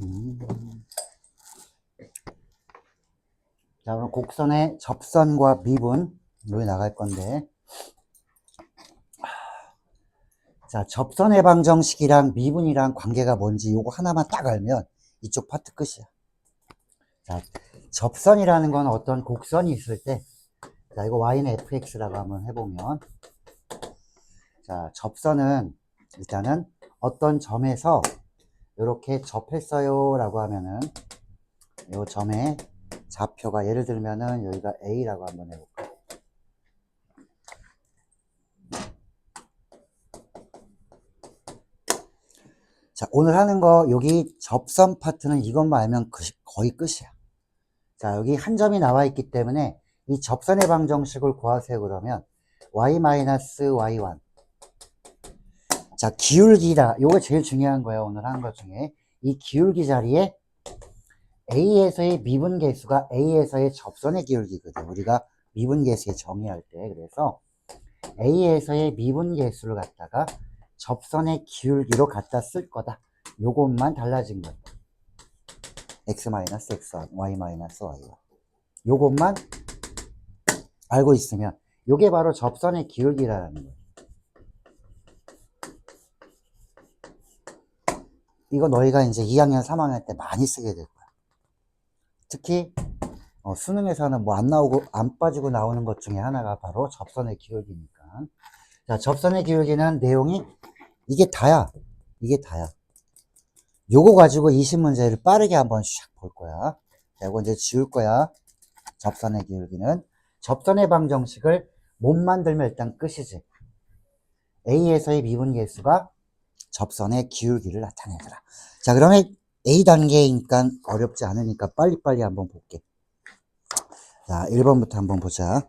음. 자, 그럼 곡선의 접선과 미분으로 나갈 건데. 자, 접선의 방정식이랑 미분이랑 관계가 뭔지 요거 하나만 딱 알면 이쪽 파트 끝이야. 자, 접선이라는 건 어떤 곡선이 있을 때, 자, 이거 y는 fx라고 한번 해보면, 자, 접선은 일단은 어떤 점에서 이렇게 접했어요 라고 하면은 이 점의 좌표가 예를 들면은 여기가 A라고 한번 해볼까 자 오늘 하는 거 여기 접선 파트는 이것만 알면 거의 끝이야. 자 여기 한 점이 나와 있기 때문에 이 접선의 방정식을 구하세요 그러면. y-y1 자, 기울기다. 요거 제일 중요한 거예요. 오늘 하는 것 중에. 이 기울기 자리에 A에서의 미분 계수가 A에서의 접선의 기울기거든. 우리가 미분 계수에 정의할 때. 그래서 A에서의 미분 계수를 갖다가 접선의 기울기로 갖다 쓸 거다. 요것만 달라진 거다. x-x1, y-y1. 요것만 알고 있으면 요게 바로 접선의 기울기라는 거예요. 이거 너희가 이제 2학년, 3학년 때 많이 쓰게 될 거야. 특히 어, 수능에서는 뭐 안 나오고 안 빠지고 나오는 것 중에 하나가 바로 접선의 기울기니까. 자, 접선의 기울기는 내용이 이게 다야. 이게 다야. 요거 가지고 20문제를 빠르게 한번 샥 볼 거야. 자, 이거 이제 지울 거야. 접선의 기울기는. 접선의 방정식을 못 만들면 일단 끝이지. A에서의 미분 계수가 접선의 기울기를 나타내더라. 자, 그러면 A 단계니까 어렵지 않으니까 빨리빨리 한번 볼게. 자, 1번부터 한번 보자.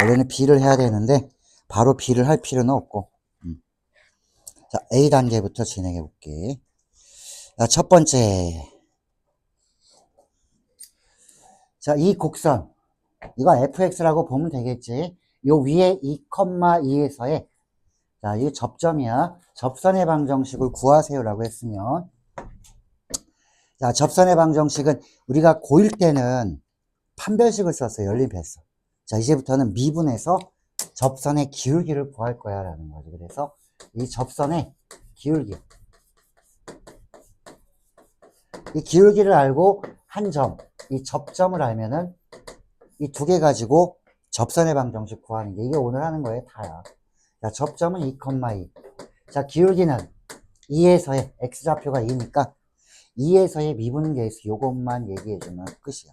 원래는 B를 해야 되는데 바로 B를 할 필요는 없고. 음. 자, A 단계부터 진행해 볼게. 자, 첫 번째. 자, 이 곡선. 이거 fx라고 보면 되겠지. 요 위에 2,2에서의 자, 이게 접점이야. 접선의 방정식을 구하세요라고 했으면 자, 접선의 방정식은 우리가 고1 때는 판별식을 썼어요. 열린 배수. 자, 이제부터는 미분해서 접선의 기울기를 구할 거야 라는 거죠. 그래서 이 접선의 기울기 이 기울기를 알고 한 점, 이 접점을 알면은 이 두 개 가지고 접선의 방정식 구하는 게 이게 오늘 하는 거에 다야. 자, 접점은 2,2. 자, 기울기는 2에서의 x좌표가 2니까 2에서의 미분 계수 요것만 얘기해주면 끝이야.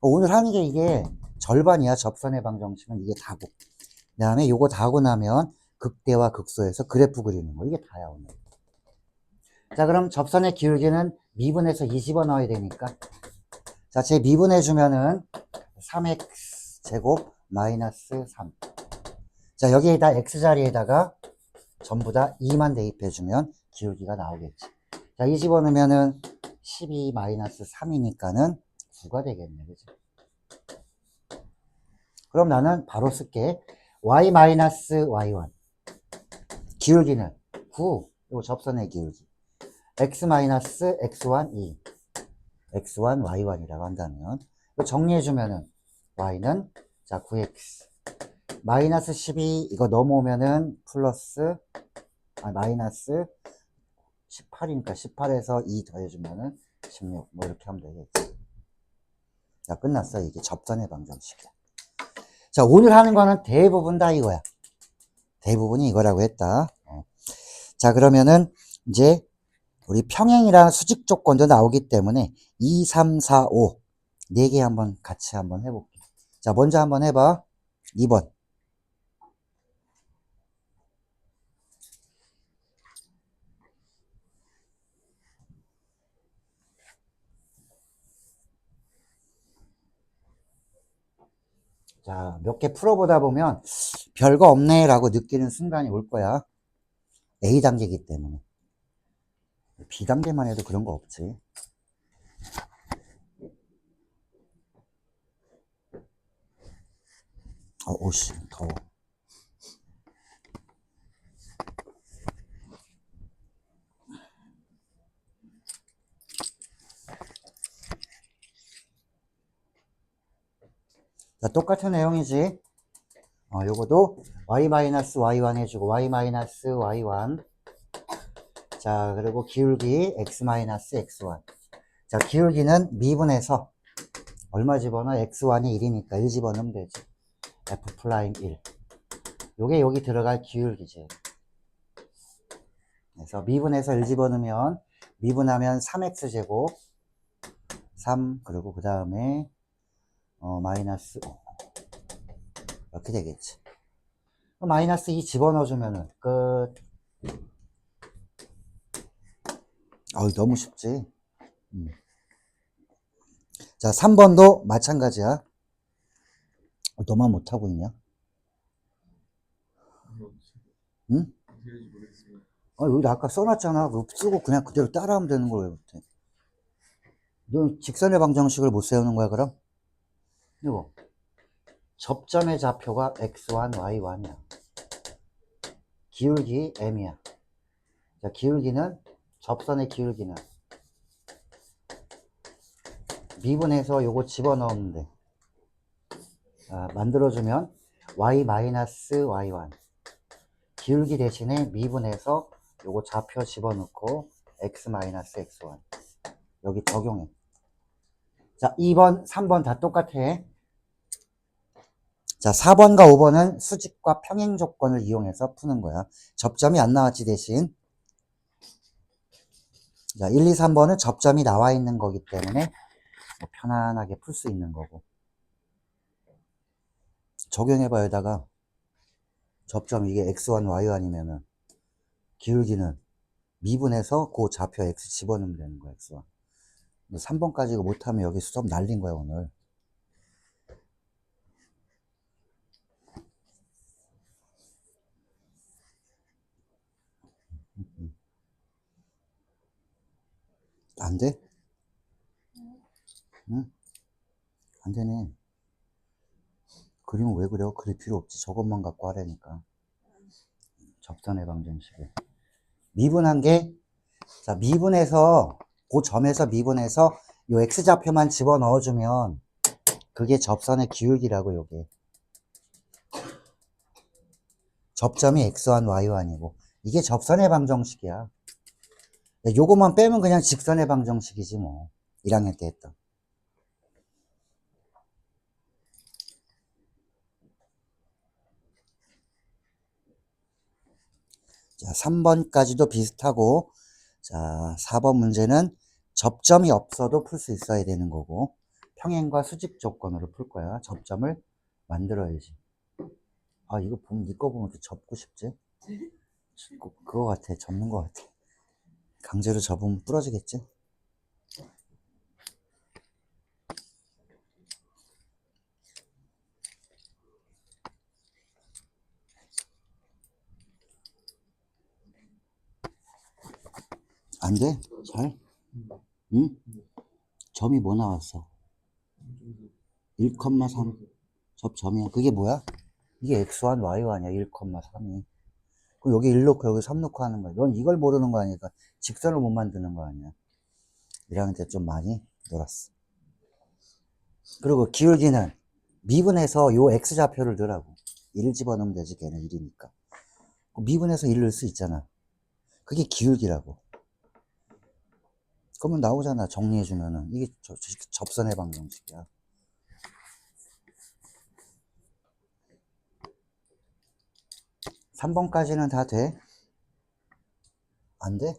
오늘 하는 게 이게 절반이야. 접선의 방정식은 이게 다고. 그 다음에 요거 다고 나면 극대와 극소에서 그래프 그리는 거. 이게 다야, 오늘. 자, 그럼 접선의 기울기는 미분해서 2 집어넣어야 되니까. 자, 제 미분해주면은 3x 제곱 마이너스 3. 자, 여기에다 x자리에다가 전부 다 2만 대입해주면 기울기가 나오겠지. 자, 이 집어넣으면은 12 마이너스 3이니까는 9가 되겠네. 그지? 그럼 나는 바로 쓸게. y 마이너스 y1. 기울기는 9. 이거 접선의 기울기. x 마이너스 x1 2. x1 y1이라고 한다면 정리해주면은 y는 자 9x 마이너스 12 이거 넘어오면은 플러스 아 마이너스 18이니까 18에서 2 더해주면은 16 뭐 이렇게 하면 되겠지. 자 끝났어. 이게 접선의 방정식이야. 자 오늘 하는 거는 대부분 다 이거야. 대부분이 이거라고 했다. 어. 자 그러면은 이제 우리 평행이라는 수직 조건도 나오기 때문에 2, 3, 4, 5 네 개 한번 같이 한번 해볼게. 자 먼저 한번 해봐. 2번 자, 몇 개 풀어보다 보면 별거 없네 라고 느끼는 순간이 올 거야. A 단계이기 때문에. B 단계만 해도 그런 거 없지. 어, 오씨, 더워. 자, 똑같은 내용이지. 어, 요거도 y-y1 해주고 y-y1 자, 그리고 기울기 x-x1 자, 기울기는 미분해서 얼마 집어넣어? x1이 1이니까 1 집어넣으면 되지. f 프라임 1. 요게 여기 들어갈 기울기지. 그래서 미분해서 1 집어넣으면 미분하면 3x제곱 3 그리고 그 다음에 어, 마이너스 이렇게 되겠지. 마이너스 2 집어넣어주면은 끝. 어우 너무 쉽지. 음. 자 3번도 마찬가지야. 어, 너만 못하고 있냐? 응? 아, 여기 아까 써놨잖아. 쓰고 그냥 그대로 따라하면 되는 걸 왜 못해? 넌 직선의 방정식을 못 세우는 거야, 그럼? 이거. 접점의 좌표가 x1, y1이야. 기울기 m이야. 자, 기울기는, 접선의 기울기는 미분해서 요거 집어넣으면 돼. 아, 만들어주면 y-y1 기울기 대신에 미분해서 요거 좌표 집어넣고 x-x1 여기 적용해 자 2번 3번 다 똑같아 자 4번과 5번은 수직과 평행 조건을 이용해서 푸는 거야. 접점이 안 나왔지 대신. 자 1, 2, 3번은 접점이 나와 있는 거기 때문에 뭐 편안하게 풀 수 있는 거고. 적용해봐 여기다가. 접점 이게 x1, y1이면은 기울기는 미분해서 그 좌표 x 집어넣으면 되는 거야 x1 3번까지 이거 못하면 여기 수업 날린 거야 오늘 안 돼? 응? 안 되네 그림은 왜 그려? 그릴 필요 없지 저것만 갖고 하라니까 접선의 방정식을 미분한 게, 자, 미분해서, 그 점에서 미분해서 요 x좌표만 집어 넣어주면 그게 접선의 기울기라고, 요게. 접점이 x1, y1이고. 이게 접선의 방정식이야. 요거만 빼면 그냥 직선의 방정식이지, 뭐. 1학년 때 했던. 자, 3번까지도 비슷하고, 자, 4번 문제는 접점이 없어도 풀 수 있어야 되는 거고, 평행과 수직 조건으로 풀 거야. 접점을 만들어야지. 아, 이거 보면, 니거 보면 또 접고 싶지? 그- 그거 같아. 접는 거 같아. 강제로 접으면 부러지겠지? 안 돼? 잘? 응? 점이 뭐 나왔어? 1,3 접점이야. 그게 뭐야? 이게 x1, y1이야. 1,3이. 그럼 여기 1 넣고 여기 3 넣고 하는 거야. 넌 이걸 모르는 거 아니니까 직선을 못 만드는 거 아니야. 1학년 때 좀 많이 놀았어. 그리고 기울기는 미분해서 요 x좌표를 넣으라고. 1 집어넣으면 되지. 걔는 1이니까. 미분해서 1 넣을 수 있잖아. 그게 기울기라고. 그러면 나오잖아. 정리해주면은. 이게 접선의 방정식이야. 삼번까지는 다 돼? 안 돼?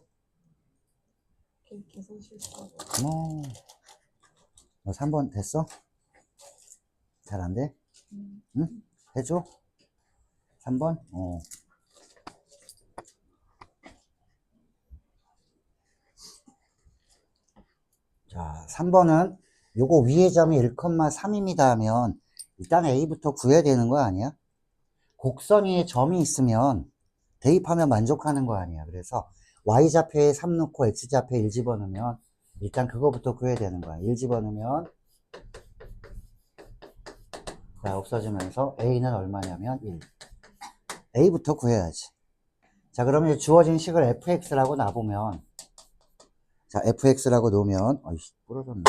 실수하고 어. 너 3번 됐어? 잘 안 돼? 음. 응? 해줘? 3번? 어. 자, 3번은 요거 위의 점이 1,3입니다 하면 일단 A부터 구해야 되는 거 아니야? 곡선 위에 점이 있으면 대입하면 만족하는 거 아니야. 그래서 Y좌표에 3 넣고 X좌표에 1 집어넣으면 일단 그거부터 구해야 되는 거야. 1 집어넣으면 자, 없어지면서 A는 얼마냐면 1. A부터 구해야지. 자, 그러면 주어진 식을 fx라고 놔보면 자, fx라고 놓으면 어이씨, 부러졌네.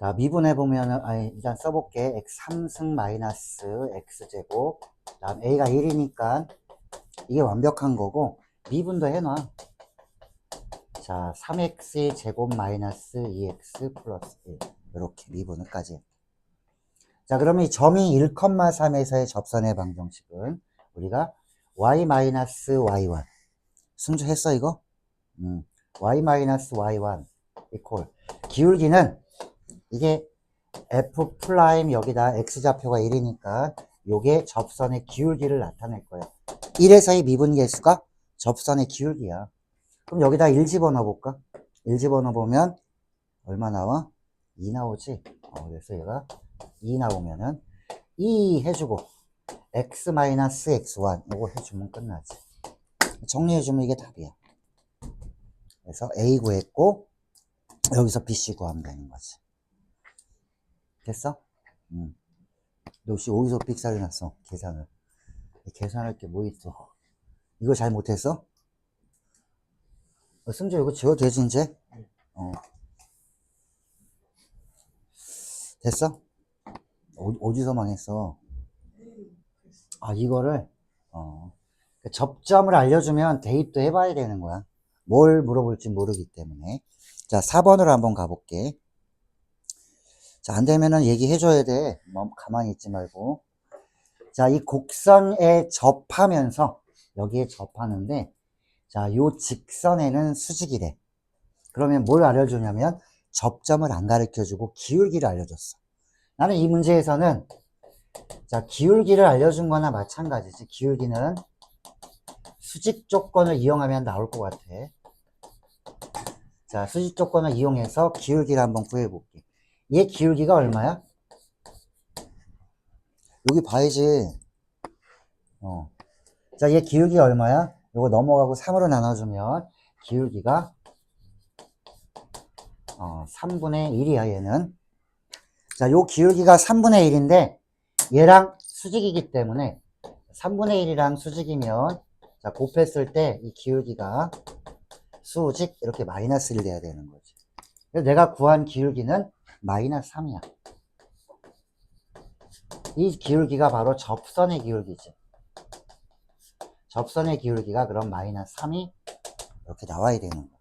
자, 미분해 보면은, 아니, 일단 써볼게. x 3승 마이너스 x제곱. 그 다음 a가 1이니까 이게 완벽한 거고, 미분도 해놔. 자, 3x 제곱 마이너스 2x 플러스 1. 이렇게 미분을까지. 자, 그러면 이 점이 1,3에서의 접선의 방정식은 우리가 y 마이너스 y1. 순주했어, 이거? 음, y 마이너스 y1 이퀄. 기울기는 이게 f 프라임 여기다 x좌표가 1이니까 요게 접선의 기울기를 나타낼 거예요. 1에서의 미분 계수가 접선의 기울기야. 그럼 여기다 1 집어넣어 볼까? 1 집어넣어 보면 얼마 나와? 2 나오지? 어, 그래서 얘가 2 나오면은 2 해주고 x 마이너스 x1 요거 해주면 끝나지. 정리해주면 이게 답이야. 그래서 a 구했고 여기서 bc 구하면 되는 거지. 됐어? 응. 너 혹시 어디서 삑사리 났어? 계산을. 계산할 게 뭐 있어? 이거 잘 못했어? 어, 승재 이거 지워도 되지 이제? 어. 됐어? 어, 어디서 망했어? 아 이거를 어. 그 접점을 알려주면 대입도 해봐야 되는 거야. 뭘 물어볼지 모르기 때문에. 자 4번으로 한번 가볼게. 자, 안 되면은 얘기해줘야 돼. 뭐, 가만히 있지 말고. 자, 이 곡선에 접하면서, 여기에 접하는데, 자, 요 직선에는 수직이래. 그러면 뭘 알려주냐면, 접점을 안 가르쳐주고 기울기를 알려줬어. 나는 이 문제에서는, 자, 기울기를 알려준 거나 마찬가지지. 기울기는 수직 조건을 이용하면 나올 것 같아. 자, 수직 조건을 이용해서 기울기를 한번 구해볼게. 얘 기울기가 얼마야? 여기 봐야지. 어. 자, 얘 기울기가 얼마야? 요거 넘어가고 3으로 나눠주면 기울기가 어, 3분의 1이야, 얘는. 자, 요 기울기가 3분의 1인데 얘랑 수직이기 때문에 3분의 1이랑 수직이면 자, 곱했을 때 이 기울기가 수직 이렇게 마이너스 1 돼야 되는 거지. 내가 구한 기울기는 마이너스 3이야. 이 기울기가 바로 접선의 기울기지. 접선의 기울기가 그럼 마이너스 3이 이렇게 나와야 되는 거야.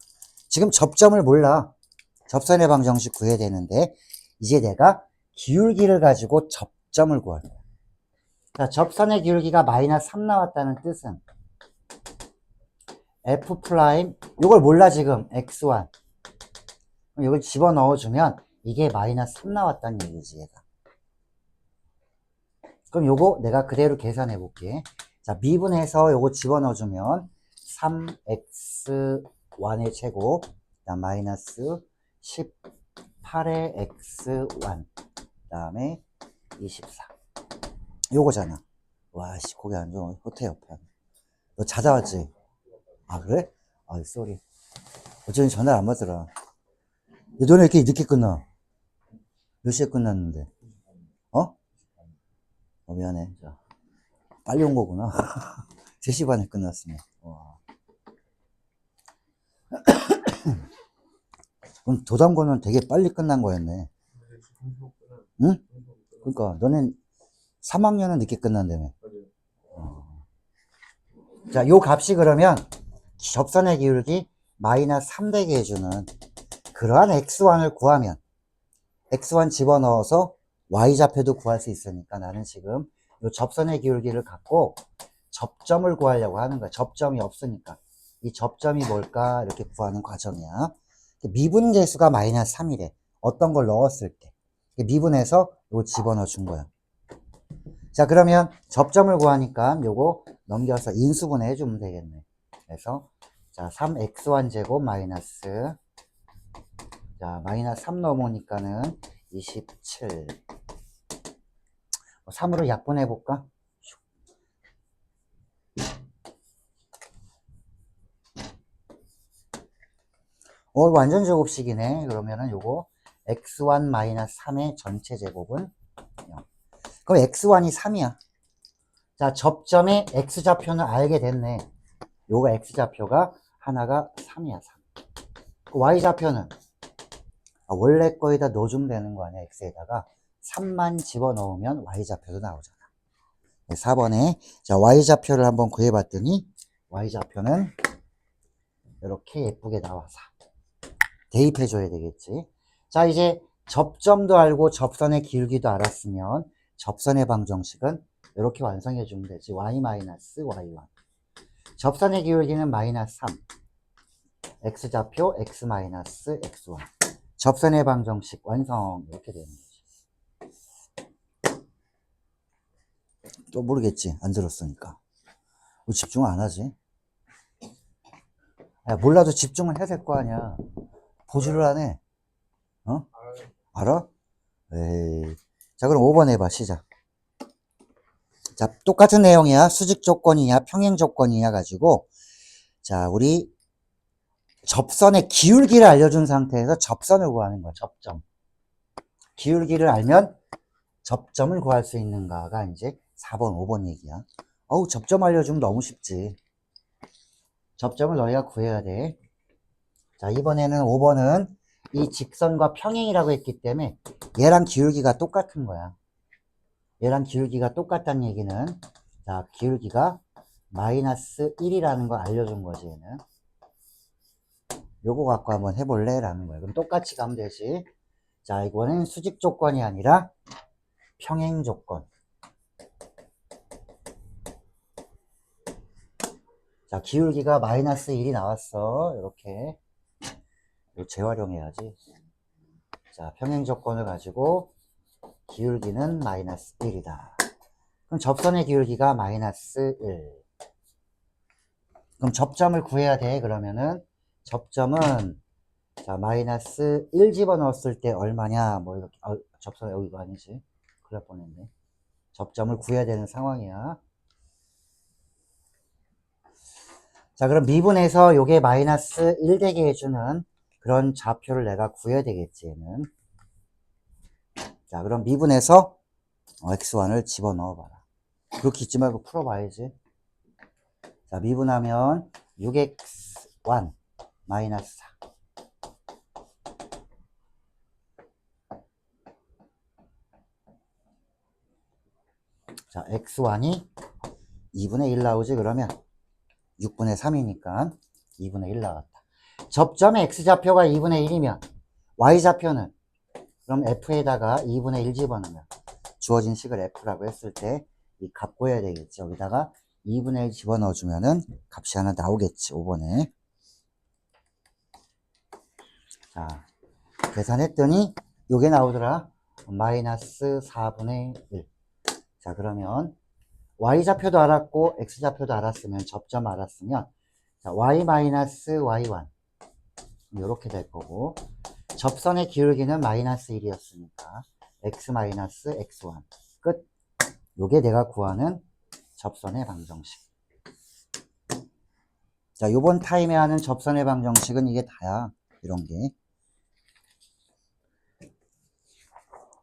지금 접점을 몰라. 접선의 방정식 구해야 되는데 이제 내가 기울기를 가지고 접점을 구할 거야. 자, 접선의 기울기가 마이너스 3 나왔다는 뜻은 f 프라임 이걸 몰라 지금 x1 그럼 이걸 집어넣어주면 이게 마이너스 3 나왔다는 얘기지, 얘가. 그럼 요거 내가 그대로 계산해 볼게. 자, 미분해서 요거 집어넣어 주면 3x1의 제곱, 그 다음 마이너스 18의 x1, 그 다음에 24. 요거잖아. 와, 씨, 고개 안 좋아. 호텔 옆에. 너 자다 왔지? 아, 그래? 아, 쏘리. 어쩐지 전화를 안 받더라. 너네 이렇게 늦게 끝나? 몇 시에 끝났는데? 어? 어, 미안해. 자, 빨리 온 거구나. 3시 반에 끝났으면. 와. 그럼 도담고는 되게 빨리 끝난 거였네. 응? 그러니까, 너넨 3학년은 늦게 끝난다며. 어. 자, 요 값이 그러면 접선의 기울기 마이너스 3 되게 해주는 그러한 x1을 구하면 x1 집어넣어서 y좌표도 구할 수 있으니까 나는 지금 이 접선의 기울기를 갖고 접점을 구하려고 하는 거야. 접점이 없으니까. 이 접점이 뭘까? 이렇게 구하는 과정이야. 미분 계수가 마이너스 3이래. 어떤 걸 넣었을 때. 미분해서 이거 집어넣어 준 거야. 자, 그러면 접점을 구하니까 요거 넘겨서 인수분해 해주면 되겠네. 그래서, 자, 3x1 제곱 마이너스 자, 마이너스 3 넘으니까는 27. 3으로 약분해 볼까? 어, 완전 제곱식이네. 그러면은 요거 x1 마이너스 3의 전체 제곱은 0. 그럼 x1이 3이야. 자, 접점의 x좌표는 알게 됐네. 요거 x좌표가 하나가 3이야, 3. 그 y좌표는 아, 원래 거에다 넣어주면 되는 거 아니야, x에다가. 3만 집어넣으면 y좌표도 나오잖아. 네, 4번에, 자, y좌표를 한번 구해봤더니, y좌표는 이렇게 예쁘게 나와서 대입해 줘야 되겠지. 자, 이제 접점도 알고 접선의 기울기도 알았으면 접선의 방정식은 이렇게 완성해 주면 되지. y-y1. 접선의 기울기는 마이너스 3. x좌표 x-x1. 접선의 방정식 완성. 이렇게 되는 거지. 또 모르겠지. 안 들었으니까. 왜 집중 안 하지? 야, 몰라도 집중을 해야 될 거 아니야. 보지를 안 해. 어? 알아? 에이. 자, 그럼 5번 해봐. 시작. 자, 똑같은 내용이야. 수직 조건이냐, 평행 조건이냐 가지고. 자, 우리 접선의 기울기를 알려준 상태에서 접선을 구하는 거야. 접점. 기울기를 알면 접점을 구할 수 있는가가 이제 4번, 5번 얘기야. 어우, 접점 알려주면 너무 쉽지. 접점을 너희가 구해야 돼. 자, 이번에는 5번은 이 직선과 평행이라고 했기 때문에 얘랑 기울기가 똑같은 거야. 얘랑 기울기가 똑같다는 얘기는 자, 기울기가 마이너스 1이라는 걸 알려준 거지, 얘는. 요거 갖고 한번 해볼래? 라는 거야. 그럼 똑같이 가면 되지. 자, 이거는 수직 조건이 아니라 평행 조건. 자, 기울기가 마이너스 1이 나왔어. 이렇게. 이거 재활용해야지. 자, 평행 조건을 가지고 기울기는 마이너스 1이다. 그럼 접선의 기울기가 마이너스 1. 그럼 접점을 구해야 돼. 그러면은 접점은 자, 마이너스 1 집어넣었을 때 얼마냐? 뭐 이렇게 아, 접선 여기 이거 아니지? 그럴 뻔했네. 접점을 구해야 되는 상황이야. 자, 그럼 미분에서 요게 마이너스 1 되게 해주는 그런 좌표를 내가 구해야 되겠지, 얘는. 자, 그럼 미분에서 어, x1을 집어넣어 봐라. 그렇게 있지 말고 풀어봐야지. 자, 미분하면 6x1 마이너스 4. 자, x1이 2분의 1 나오지, 그러면 6분의 3이니까 2분의 1 나왔다. 접점의 x좌표가 2분의 1이면 y좌표는 그럼 f에다가 2분의 1 집어넣으면 주어진 식을 f라고 했을 때 이 값 구해야 되겠지. 여기다가 2분의 1 집어넣어 주면은 값이 하나 나오겠지. 5번에. 자, 계산했더니 요게 나오더라. 마이너스 4분의 1. 자, 그러면 y좌표도 알았고 x좌표도 알았으면 접점 알았으면 자, y 마이너스 y1 이렇게 될 거고 접선의 기울기는 마이너스 1이었으니까 x 마이너스 x1 끝. 요게 내가 구하는 접선의 방정식. 자, 요번 타임에 하는 접선의 방정식은 이게 다야. 이런 게.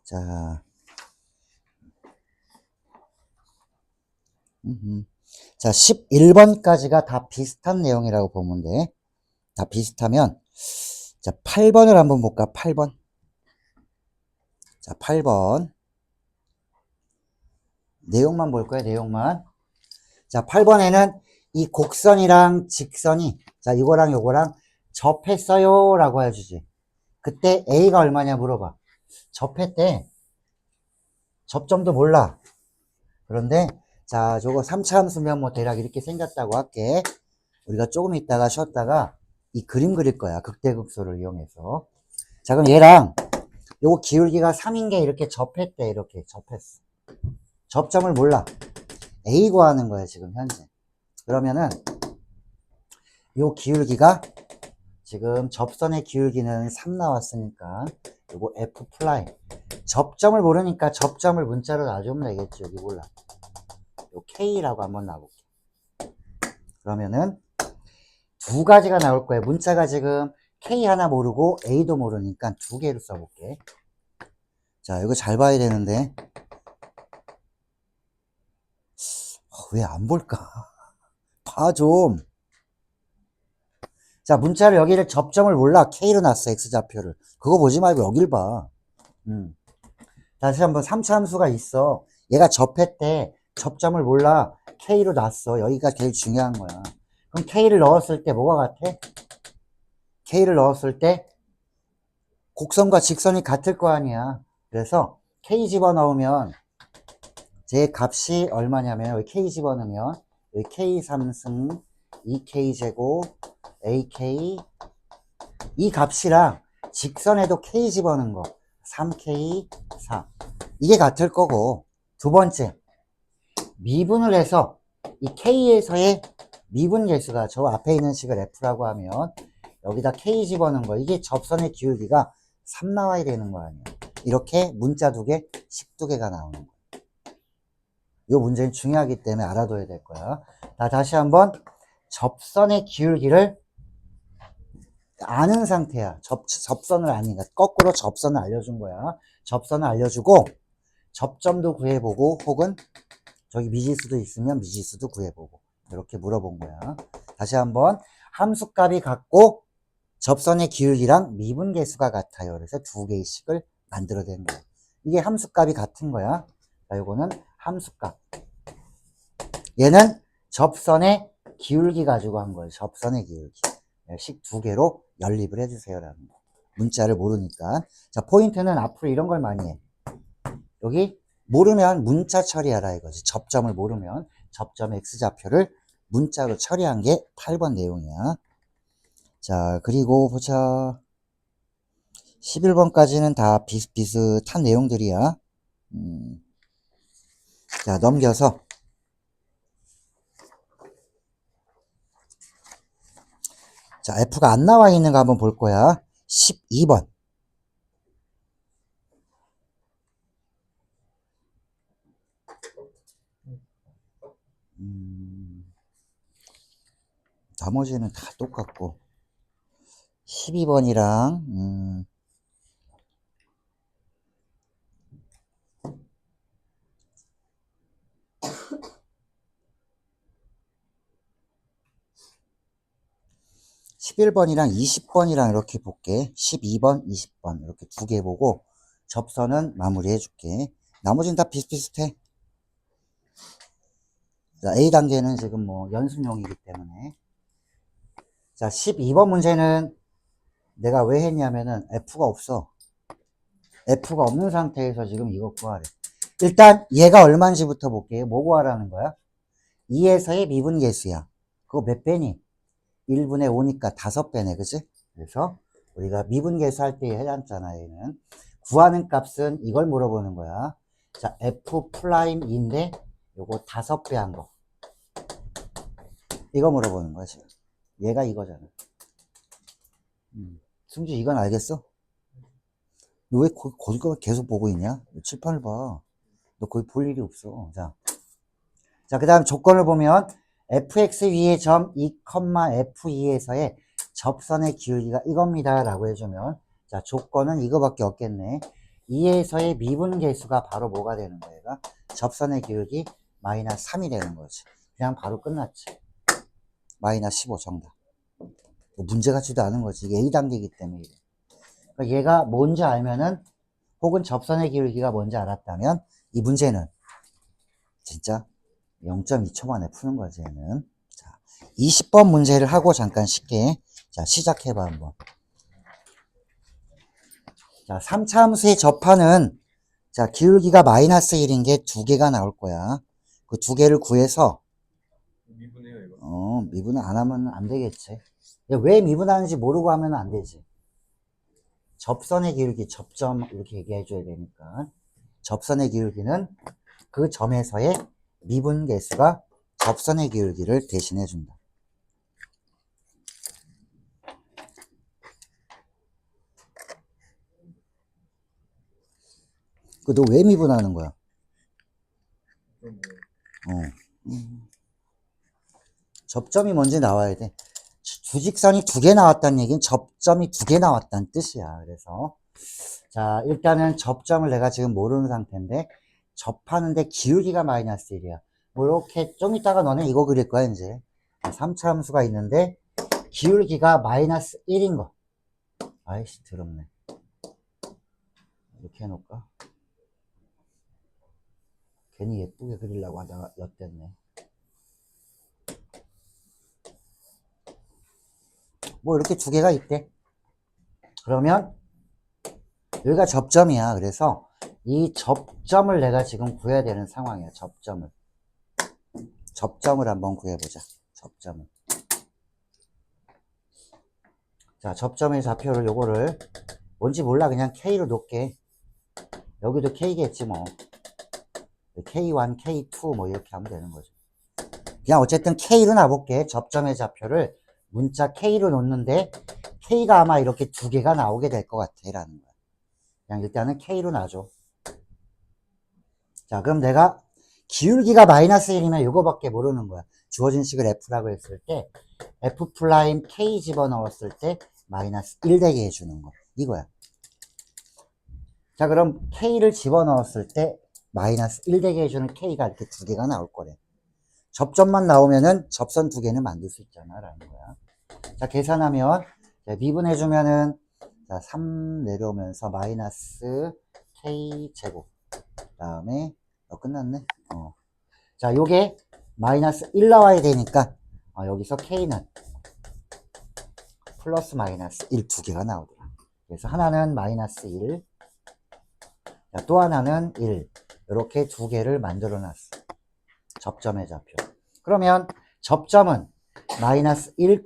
자. 자, 11번까지가 다 비슷한 내용이라고 보면 돼. 다 비슷하면, 자, 8번을 한번 볼까? 8번. 자, 8번. 내용만 볼 거야, 내용만. 자, 8번에는 이 곡선이랑 직선이, 자, 이거랑 요거랑 접했어요. 라고 해주지. 그때 A가 얼마냐 물어봐. 접했대. 접점도 몰라. 그런데, 자, 저거 3차 함수면 뭐 대략 이렇게 생겼다고 할게. 우리가 조금 있다가 쉬었다가 이 그림 그릴 거야. 극대극소를 이용해서. 자, 그럼 얘랑 요거 기울기가 3인 게 이렇게 접했대. 이렇게 접했어. 접점을 몰라. A 구하는 거야, 지금 현재. 그러면은 요 기울기가 지금 접선의 기울기는 3 나왔으니까 요거 F 플라이 접점을 모르니까 접점을 문자로 놔주면 되겠지. 여기 몰라. 요 K라고 한번 놔볼게. 그러면은 두 가지가 나올 거예요. 문자가 지금 K 하나 모르고 A도 모르니까 두 개를 써볼게. 자, 이거 잘 봐야 되는데. 왜안 볼까? 봐 좀. 자, 문자를 여기를 접점을 몰라. K로 놨어, X좌표를. 그거 보지 말고 여길 봐. 음. 다시 한번 3차 함수가 있어. 얘가 접했대. 접점을 몰라. K로 놨어. 여기가 제일 중요한 거야. 그럼 K를 넣었을 때 뭐가 같아? K를 넣었을 때 곡선과 직선이 같을 거 아니야. 그래서 K 집어넣으면 제 값이 얼마냐면 여기 K 집어넣으면 여기 K 3승 2K 제곱 AK 이 값이랑 직선에도 K 집어넣은 거. 3K 4 이게 같을 거고. 두 번째. 미분을 해서 이 K에서의 미분 개수가 저 앞에 있는 식을 F라고 하면 여기다 K 집어넣은 거. 이게 접선의 기울기가 3 나와야 되는 거 아니야 이렇게 문자 두 개, 식 두 개가 나오는 거야 이 문제는 중요하기 때문에 알아둬야 될 거야. 자 다시 한번 접선의 기울기를 아는 상태야. 접, 접선을 아니까 거꾸로 접선을 알려준 거야. 접선을 알려주고 접점도 구해보고 혹은 저기 미지수도 있으면 미지수도 구해보고 이렇게 물어본 거야. 다시 한번 함수값이 같고 접선의 기울기랑 미분 계수가 같아요. 그래서 두 개의 식을 만들어낸 거야. 이게 함수값이 같은 거야. 자, 요거는 함수값. 얘는 접선의 기울기 가지고 한 거예요. 접선의 기울기. 식 두 개로 연립을 해주세요라는 거. 문자를 모르니까. 자, 포인트는 앞으로 이런 걸 많이 해. 여기 모르면 문자 처리하라 이거지. 접점을 모르면 접점 X좌표를 문자로 처리한 게 8번 내용이야. 자, 그리고 보자. 11번까지는 다 비슷비슷한 내용들이야. 음. 자, 넘겨서 자, F가 안 나와 있는 거 한번 볼 거야. 12번. 음, 나머지는 다 똑같고. 12번이랑, 음, 십일 번이랑 20번이랑 이렇게 볼게. 12번, 20번 이렇게 두 개 보고 접선은 마무리 해 줄게. 나머지는 다 비슷비슷해. 자, A 단계는 지금 뭐 연습용이기 때문에. 자, 12번 문제는 내가 왜 했냐면은 F가 없어. F가 없는 상태에서 지금 이거 구하래. 일단 얘가 얼마인지부터 볼게요. 뭐 구하라는 거야? 2에서의 미분 계수야. 그거 몇 배니? 1분의 5니까 5배네, 그지? 그래서 우리가 미분 계수할 때 해놨잖아, 얘는. 구하는 값은 이걸 물어보는 거야. 자, F 프라임인데 요거 5배 한 거. 이거 물어보는 거야, 지금. 얘가 이거잖아. 음. 승주, 이건 알겠어? 너 왜 거기 거 계속 보고 있냐? 칠판을 봐. 너 거기 볼 일이 없어. 자. 자, 그 다음 조건을 보면 fx 위의 점 2,f2에서의 접선의 기울기가 이겁니다. 라고 해주면 자, 조건은 이거밖에 없겠네. 2에서의 미분 계수가 바로 뭐가 되는 거예요? 접선의 기울기 마이너스 3이 되는 거지. 그냥 바로 끝났지. 마이너스 15 정답. 뭐 문제 같지도 않은 거지. 이게 A단계이기 때문에. 이래. 그러니까 얘가 뭔지 알면은 혹은 접선의 기울기가 뭔지 알았다면 이 문제는 진짜 0.2초 만에 푸는 거지, 얘는. 자, 20번 문제를 하고 잠깐 쉽게. 자, 시작해봐, 한번. 자, 3차 함수의 접하는, 자, 기울기가 마이너스 1인 게 두 개가 나올 거야. 그 두 개를 구해서, 미분해요 이거. 어, 미분을 안 하면 안 되겠지. 왜 미분하는지 모르고 하면 안 되지. 접선의 기울기, 접점, 이렇게 얘기해 줘야 되니까. 접선의 기울기는 그 점에서의 미분 계수가 접선의 기울기를 대신해 준다. 그 너 왜 미분하는 거야? 어. 음. 접점이 뭔지 나와야 돼. 주직선이 두 개 나왔다는 얘기는 접점이 두 개 나왔다는 뜻이야. 그래서 자 일단은 접점을 내가 지금 모르는 상태인데 접하는데 기울기가 마이너스 1이야. 뭐 이렇게 좀 이따가 너네 이거 그릴 거야 이제. 3차 함수가 있는데 기울기가 마이너스 1인 거. 아이씨, 더럽네. 이렇게 해놓을까? 괜히 예쁘게 그리려고 하다가 엿됐네. 뭐 이렇게 두 개가 있대. 그러면 여기가 접점이야. 그래서 이 접점을 내가 지금 구해야 되는 상황이야. 접점을. 접점을 한번 구해보자. 접점을. 자, 접점의 좌표를 요거를 뭔지 몰라. 그냥 K로 놓게. 여기도 K겠지 뭐. K1, K2 뭐 이렇게 하면 되는 거죠. 그냥 어쨌든 K로 놔볼게. 접점의 좌표를 문자 K로 놓는데 K가 아마 이렇게 두 개가 나오게 될 것 같아. 라는 거야. 그냥 일단은 K로 놔줘. 자, 그럼 내가 기울기가 마이너스 1이면 이거밖에 모르는 거야. 주어진 식을 F라고 했을 때 F 프라임 K 집어넣었을 때 마이너스 1 되게 해주는 거. 이거야. 자, 그럼 K를 집어넣었을 때 마이너스 1 되게 해주는 K가 이렇게 두 개가 나올 거래. 접점만 나오면은 접선 두 개는 만들 수 있잖아. 라는 거야. 자, 계산하면 자, 미분해주면은 자, 3 내려오면서 마이너스 K 제곱. 그 다음에 어, 끝났네. 어. 자, 요게 마이너스 1 나와야 되니까 어, 여기서 K는 플러스 마이너스 1 두 개가 나오더라. 그래서 하나는 마이너스 1, 자, 또 하나는 1. 이렇게 두 개를 만들어 놨어. 접점의 좌표. 그러면 접점은 마이너스 1,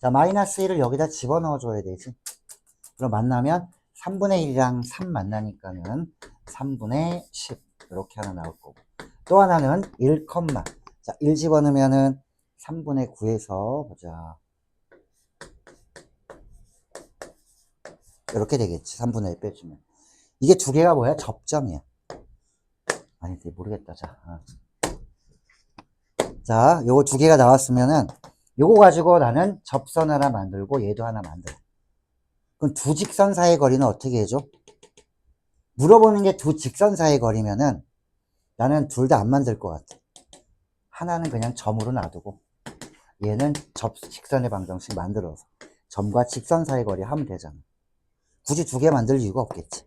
자, 마이너스 1을 여기다 집어넣어 줘야 되지. 그럼 만나면 3분의 1이랑 3 만나니까는 3분의 10. 이렇게 하나 나올 거고. 또 하나는 1, 자, 1 집어넣으면은 3분의 9에서 보자. 이렇게 되겠지. 3분의 1 빼주면. 이게 두 개가 뭐야? 접점이야. 아니, 모르겠다. 자. 어. 자, 요거 두 개가 나왔으면은 요거 가지고 나는 접선 하나 만들고 얘도 하나 만들어. 그럼 두 직선 사이의 거리는 어떻게 해줘? 물어보는 게 두 직선 사이의 거리면은 나는 둘 다 안 만들 것 같아. 하나는 그냥 점으로 놔두고 얘는 접 직선의 방정식 만들어서 점과 직선 사이의 거리 하면 되잖아. 굳이 두 개 만들 이유가 없겠지.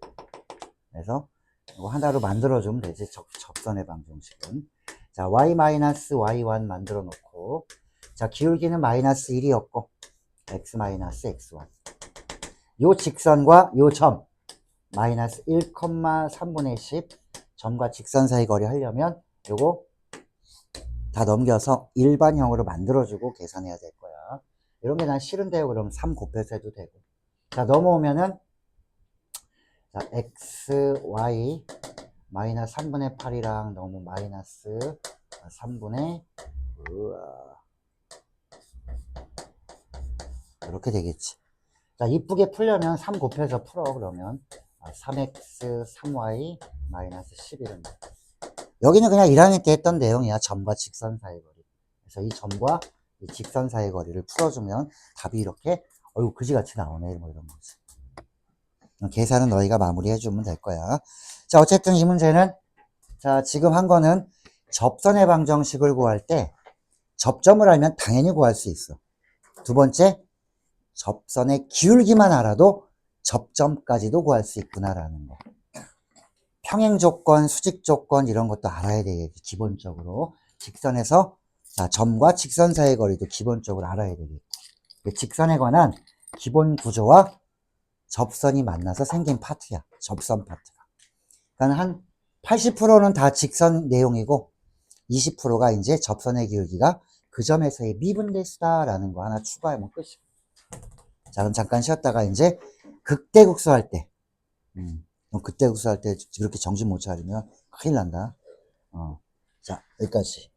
그래서 이거 하나로 만들어주면 되지. 접, 접선의 방정식은. 자, y-y1 만들어 놓고 자, 기울기는 마이너스 1이었고 x 마이너스 x1 요 직선과 요 점 마이너스 1,3분의 10 점과 직선 사이 거리 하려면 요거 다 넘겨서 일반형으로 만들어주고 계산해야 될 거야. 이런 게 난 싫은데요. 그럼 3 곱해서 해도 되고. 자, 넘어오면은 자, x, y 마이너스 3분의 8이랑 너무 마이너스 3분의 우와. 이렇게 되겠지. 자, 이쁘게 풀려면 3 곱해서 풀어, 그러면. 아, 3x, 3y, 마이너스 11은. 여기는 그냥 1학년 때 했던 내용이야. 점과 직선 사이 거리. 그래서 이 점과 이 직선 사이 거리를 풀어주면 답이 이렇게, 어이구, 그지같이 나오네. 뭐 이런 거지. 계산은 너희가 마무리 해주면 될 거야. 자, 어쨌든 이 문제는, 자, 지금 한 거는 접선의 방정식을 구할 때 접점을 알면 당연히 구할 수 있어. 두 번째, 접선의 기울기만 알아도 접점까지도 구할 수 있구나라는 거. 평행 조건, 수직 조건 이런 것도 알아야 되겠지. 기본적으로 직선에서 자, 점과 직선 사이의 거리도 기본적으로 알아야 되겠고 직선에 관한 기본 구조와 접선이 만나서 생긴 파트야. 접선 파트가. 그러니까 한 80%는 다 직선 내용이고 20%가 이제 접선의 기울기가 그 점에서의 미분대수다라는 거 하나 추가하면 끝이야. 자, 그럼 잠깐 쉬었다가 이제 극대국수 할 때, 음, 그럼 극대국수 할 때 이렇게 정신 못 차리면 큰일 난다. 어, 자, 여기까지.